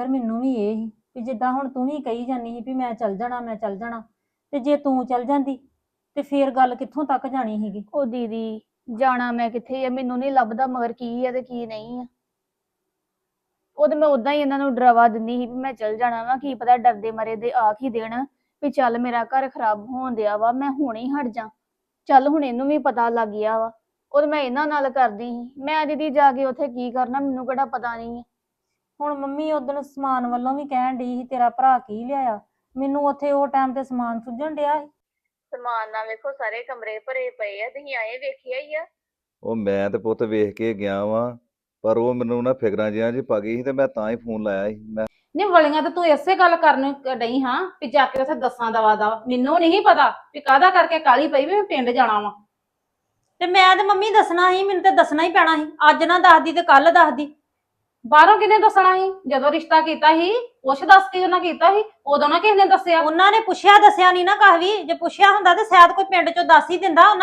ਫਿਰ ਮੈਨੂੰ ਵੀ ਇਹ ਸੀ ਵੀ ਜਿੱਦਾਂ ਹੁਣ ਤੂੰ ਵੀ ਕਹੀ ਜਾਨੀ ਸੀ ਵੀ ਮੈਂ ਚੱਲ ਜਾਣਾ, ਮੈਂ ਚੱਲ ਜਾਣਾ ਤੇ ਜੇ ਤੂੰ ਚੱਲ ਜਾਂਦੀ ਤੇ ਫੇਰ ਗੱਲ ਕਿੱਥੋਂ ਤੱਕ ਜਾਣੀ ਸੀਗੀ? ਉਹ ਦੀਦੀ, ਜਾਣਾ ਮੈਂ ਕਿੱਥੇ ਆ? ਮੈਨੂੰ ਨਹੀਂ ਲੱਭਦਾ ਮਗਰ ਕੀ ਆ ਤੇ ਕੀ ਨਹੀਂ ਆ। ਉਹ ਤੇ ਮੈਂ ਉਦਾਂ ਹੀ ਇਹਨਾਂ ਨੂੰ ਡਰਾਵਾ ਦਿੰਦੀ ਸੀ ਵੀ ਮੈਂ ਚੱਲ ਜਾਣਾ ਵਾ, ਕੀ ਪਤਾ ਡਰਦੇ ਮਰੇ ਦੇ ਆਖ ਹੀ ਦੇਣ ਵੀ ਚੱਲ ਮੇਰਾ ਘਰ ਖਰਾਬ ਹੋਣ ਦਿਆ ਵਾ, ਮੈਂ ਹੁਣੇ ਹੀ ਹਟ ਜਾ। ਚੱਲ ਹੁਣ ਇਹਨੂੰ ਵੀ ਪਤਾ ਲੱਗ ਗਿਆ ਵਾ। ਉਹ ਤੇ ਮੈਂ ਇਹਨਾਂ ਨਾਲ ਕਰਦੀ ਸੀ। ਮੈਂ ਦੀਦੀ ਜਾ ਕੇ ਉੱਥੇ ਕੀ ਕਰਨਾ, ਮੈਨੂੰ ਕਿਹੜਾ ਪਤਾ ਨਹੀਂ ਹੈ ਹੁਣ ਮੰਮੀ ਉਦੋਂ ਸਮਾਨ ਵੱਲੋਂ ਵੀ ਕਹਿਣ ਡਈ ਸੀ ਤੇਰਾ ਭਰਾ ਕੀ ਲਿਆਇਆ? ਮੈਨੂੰ ਉੱਥੇ ਉਹ ਟਾਈਮ ਤੇ ਸਮਾਨ ਸੁੱਝਣ ਡਿਆ ਸੀ। ਸਮਾਨ ਨਾਲ ਵੇਖੋ ਸਾਰੇ ਕਮਰੇ ਭਰੇ ਪਏ ਆ ਤੁਸੀਂ ਆਏ ਵੇਖਿਆ ਹੀ ਆ। ਉਹ ਮੈਂ ਤੇ ਪੁੱਤ ਵੇਖ ਕੇ ਗਿਆ ਵਾਂ ਪਰ ਉਹ ਮੈਨੂੰ ਨਾ ਫਿਕਰਾਂ ਜਿਹਾਂ 'ਚ ਪਾ ਗਈ ਸੀ ਤੇ ਮੈਂ ਤਾਂ ਹੀ ਫੋਨ ਲਾਇਆ ਸੀ। ਮੈਂ ਨਹੀਂ ਵਲੀਆਂ ਤਾਂ ਤੂੰ ਇਸੇ ਗੱਲ ਕਰਨ ਡਈ ਹਾਂ ਵੀ ਜਾ ਕੇ ਉੱਥੇ ਦੱਸਾਂ ਦਵਾ ਦਾ ਮੈਨੂੰ ਨਹੀਂ ਪਤਾ ਵੀ ਕਾਹਦਾ ਕਰਕੇ ਕਾਲੀ ਪਈ ਵੀ ਮੈਂ ਪਿੰਡ ਜਾਣਾ ਵਾ। ਤੇ ਮੈਂ ਤੇ ਮੰਮੀ ਦੱਸਣਾ ਸੀ ਮੈਨੂੰ ਤੇ ਦੱਸਣਾ ਹੀ ਪੈਣਾ ਸੀ। ਅੱਜ ਨਾ ਦੱਸਦੀ ਤੇ ਕੱਲ ਦੱਸਦੀ। ਬਾਹਰੋਂ ਕਿਹਨੇ ਦੱਸਣਾ ਸੀ? ਜਦੋਂ ਰਿਸ਼ਤਾ ਕੀਤਾ ਸੀ, ਕੁਛ ਦੱਸ ਕੇ ਉਹਨਾਂ ਕੀਤਾ ਸੀ, ਉਦੋਂ ਨਾ ਕਿਸੇ ਨੇ ਦੱਸਿਆ। ਉਹਨਾਂ ਨੇ ਪੁੱਛਿਆ, ਦੱਸਿਆ ਨਹੀਂ ਨਾ ਕਾਹ ਵੀ। ਜੇ ਪੁੱਛਿਆ ਹੁੰਦਾ ਤੇ ਸ਼ਾਇਦ ਕੋਈ ਪਿੰਡ ਚੋਂ ਦੱਸ ਹੀ ਦਿੰਦਾ। ਉਹਨਾਂ